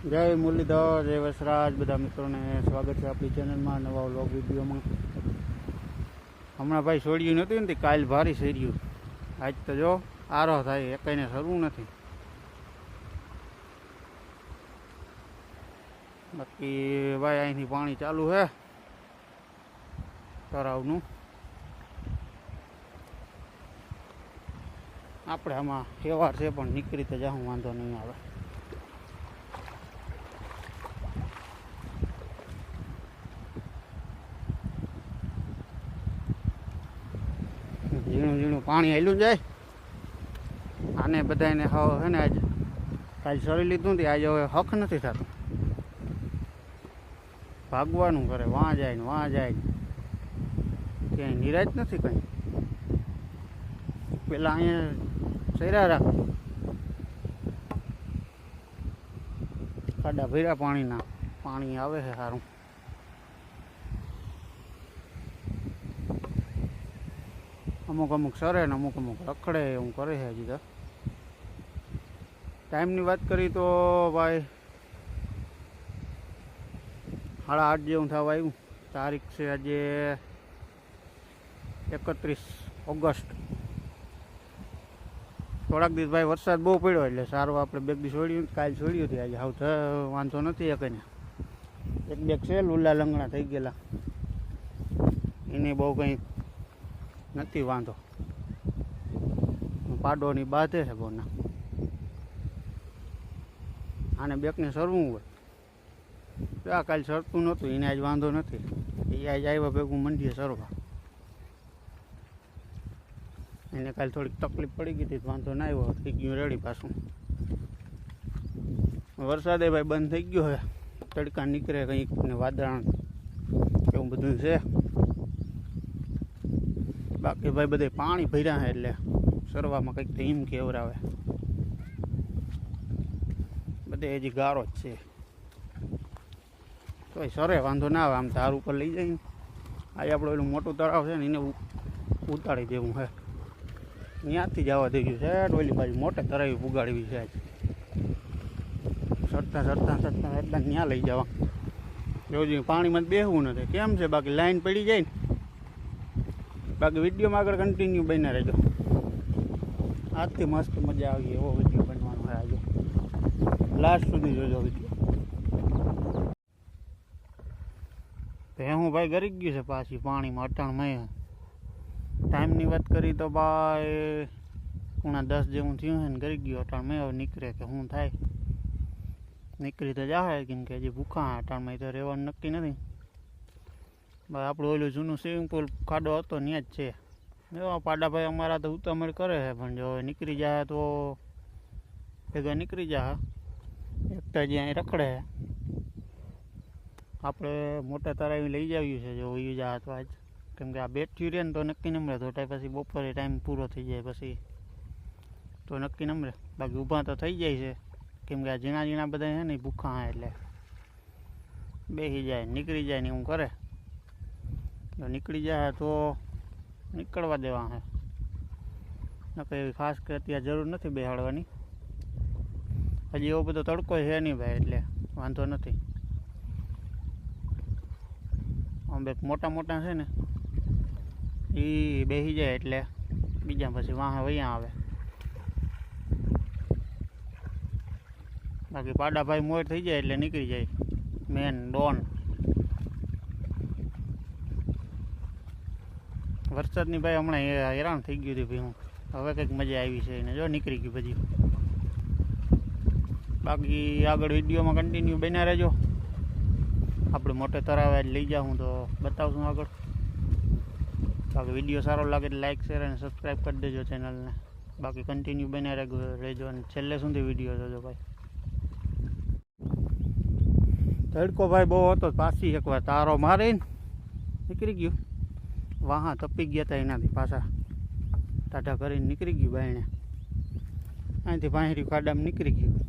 જય મુરલીધર, જય વસરાજ. બધા મિત્રોને સ્વાગત છે આપણી ચેનલમાં નવા વ્લોગ વિડીયોમાં. હમણાં ભાઈ છોડ્યું નહોતું ને કાલ ભારી સર્યું આજ તો જો આરો થાય એકાઈને સરવું નથી. બાકી ભાઈ અહીંથી પાણી ચાલુ છે તળાવનું. આપણે આમાં તહેવાર છે પણ નીકળી તો જાઉં, વાંધો નહીં આવે. ઝીણું ઝીણું પાણી હેલું જાય. આને બધાને હવે હે ને આજે કાલ સરી લીધું હતી આજે હવે હક નથી થતું. ભાગવાનું કરે વાં જાય ને વાં જાય ક્યાંય નિરાજ નથી કંઈ. પેલા અહીંયા સૈરા રાખ. ખાડા ભીરા પાણીના. પાણી આવે છે સારું અમુક અમુક સરે ને અમુક અમુક રખડે એવું કરે છે હજી તો. ટાઈમની વાત કરી તો ભાઈ સાડા આઠ જેવું થવા આવ્યું. તારીખ છે આજે એકત્રીસ ઓગસ્ટ. થોડાક દિવસ ભાઈ વરસાદ બહુ પડ્યો એટલે સારું આપણે બેગ દી છોડ્યું. કાલ છોડ્યું હતું આજે. હાવ વાંધો નથી એને. એક બેગ છે લુલા લંગણા થઈ ગયેલા. એને બહુ કંઈ નથી, વાંધો. પાડોની બાધે છે બોના. આને બેકને સરવું હોય. આ કાલ સરતું નહોતું, એને આજ વાંધો નથી. એ આજ આવ્યા ભેગું મંડીએ સરવા. એને કાલ થોડીક તકલીફ પડી ગઈ હતી વાંધો ના આવ્યો, થઈ ગયું રેડી પાછું. વરસાદે ભાઈ બંધ થઈ ગયો છે. તડકા નીકળે કંઈક ને વાદળ, એવું બધું છે. બાકી ભાઈ બધે પાણી ભર્યા છે એટલે સરવામાં કંઈક તો હિમ કેવરાવે. બધે હજી ગારો જ છે. તો સરે વાંધો ના આવે, આમ ધાર ઉપર લઈ જાય આજે આપણું એનું મોટું તળાવ છે ને, એને ઉતારી દેવું છે ત્યાંથી જવા દેવું છે ઓલી બાજુ મોટે તરાવી ઉગાડવી છે સરતા સરતા સરતા, એટલા ત્યાં લઈ જવા. જોજી પાણીમાં બેહવું નથી. કેમ છે? બાકી લાઈન પડી જાય ને? બાકી વિડીયોમાં આગળ કન્ટિન્યુ બન્યા રહેજો. આજથી મસ્ત મજા આવી એવો વીડિયો બનવાનો હોય આજે. લાસ્ટ સુધી જોજો વીડિયો હું ભાઈ ગરી ગયું છે પાછી પાણીમાં અટાણમાં ટાઈમની વાત કરી તો ભાઈ પૂણા દસ જેવું થયું છે ને ગરી ગયું અટાણમાં હવે નીકળે કે શું થાય? નીકળી તો જાહે, કેમ કે હજી ભૂખા અટાણમાં તો રહેવાનું નક્કી નથી. આપણું ઓલું જૂનું સ્વિમિંગ પુલ ખાડો હતો ત્યાં જ છે. એવા પાડાભાઈ અમારા તો ઉતામળ કરે છે, પણ જો નીકળી જાય તો ભેગા નીકળી જાય. એકતા જ્યાં રખડે. આપણે મોટા તારાવી લઈ જાવ્યું છે, જો એ જાય તો આજ. કેમ કે આ બેઠ્યું રહે ને તો નક્કી નમરે તો પછી બપોરે ટાઈમ પૂરો થઈ જાય પછી. તો નક્કી નમરે. બાકી ઊભા તો થઈ જાય છે. કેમ કે આ ઝીણા ઝીણા બધા છે ને ભૂખા એટલે. બેસી જાય, નીકળી જાય ને એવું કરે. જો નીકળી જાય તો નીકળવા દેવા હે. નકર એવી ખાસ કે અત્યારે જરૂર નથી બેહાડવાની. હજી એવો બધો તડકો છે નહીં ભાઈ, એટલે વાંધો નથી. આમ બે મોટા મોટા છે ને એ બેસી જાય એટલે બીજા પછી વાહ વૈયા આવે. બાકી પાડાભાઈ મોર થઈ જાય એટલે નીકળી જાય. મેન ડોન. વરસાદની ભાઈ હમણાં એ હેરાન થઈ ગયું હતું ભાઈ હું હવે કંઈક મજા આવી છે એને. જો નીકળી ગયું પછી. બાકી આગળ વિડીયોમાં કન્ટિન્યુ બન્યા રહેજો. આપણે મોટે તરાવે લઈ જાઉં તો બતાવશું આગળ. બાકી વીડિયો સારો લાગે તો લાઈક શેર અને સબસ્ક્રાઈબ કરી દેજો ચેનલને બાકી કન્ટિન્યુ રહેજો રહેજો અને છેલ્લે સુધી વીડિયો જોજો ભાઈ. તડકો ભાઈ બહુ હતો. પાછી એકવાર તારો મારીને નીકળી ગયું. વાહા તપી ગયા હતા એનાથી પાછા. ટાટા કરીને નીકળી ગયું બાયણે. અહીંથી પાંહરી ખાડામાં નીકળી ગયું.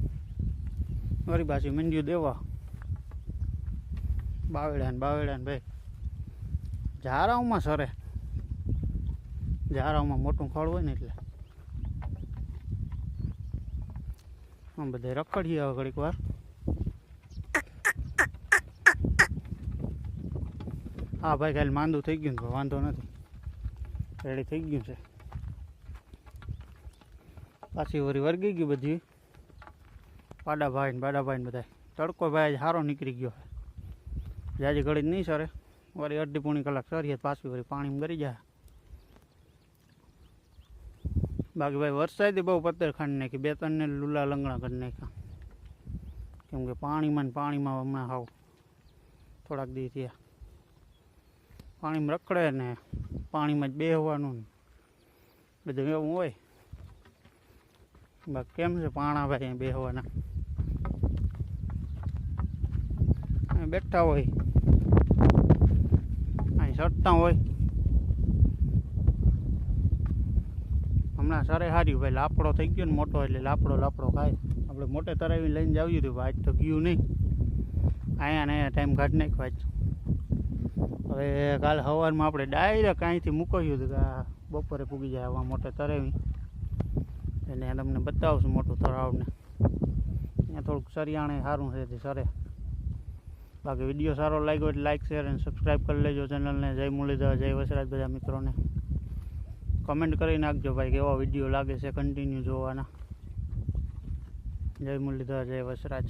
વળી પાછી મંજુ દેવા. બાવેડા ને બાવેડા ને ભાઈ. ઝારાઓમાં સરે. ઝારાઓમાં મોટું ખડ હોય ને એટલે. આમ બધે રખડીએ ઘડીક વાર. હા, ભાઈ ખાલી માંદું થઈ ગયું ને વાંધો નથી. રેડી થઈ ગયું છે. પાછી વળી વર્ગી ગયું બધી. પાડાભાઈ ને બાડાભાઈ ને બધા તડકો ભાઈ સારો નીકળી ગયો આજે ઘડી નહીં સરે. વળી અડધી પોણી કલાક સરીએ પાછી વળી પાણીમાં ગરી જાય. બાકી ભાઈ વરસાદે બહુ પત્તર ખાંડી નાખી, બે ત્રણને લૂલા લંગણા કરી નાખ્યા. કેમ કે પાણીમાં ને પાણીમાં હમણાં હાવ થોડાક દી થયા. પાણીમાં રખડે ને પાણીમાં જ બેહવાનું બધું એવું હોય. બાકી કેમ છે પાણા ભાઈ બેહવાના? બેઠા હોય. અહીં ચડતા હોય. હમણાં સરે હાર્યું ભાઈ, લાપડો થઈ ગયો ને મોટો એટલે લાપડો લાપડો ખાય. આપણે મોટે તરાવી લઈને જાવ્યું હતું ભાઈ, આજ તો ગયું નહીં. અહીંયા ને અહીંયા ટાઈમ કાઢી નાખ્યો આજ. હવે કાલે સવારમાં આપણે ડાયરેક્ટ અહીંથી મૂકાયું હતું કે બપોરે પૂગી જાય આવા મોટે તરાવી. એટલે તમને બતાવશું મોટું તળાવને. અહીંયા થોડુંક સરિયાણે સારું છે તે સરે. બાકી વીડિયો સારો લાગ્યો એટલે લાઇક શેર અને સબસ્ક્રાઈબ કરી લેજો ચેનલને. જય મુરલીધર, જય વસરાજ બધા મિત્રોને. કમેન્ટ કરી નાખજો ભાઈ કેવો વીડિયો લાગે છે કન્ટિન્યુ જોવાના. જય મુરલીધર, જય વસરાજ.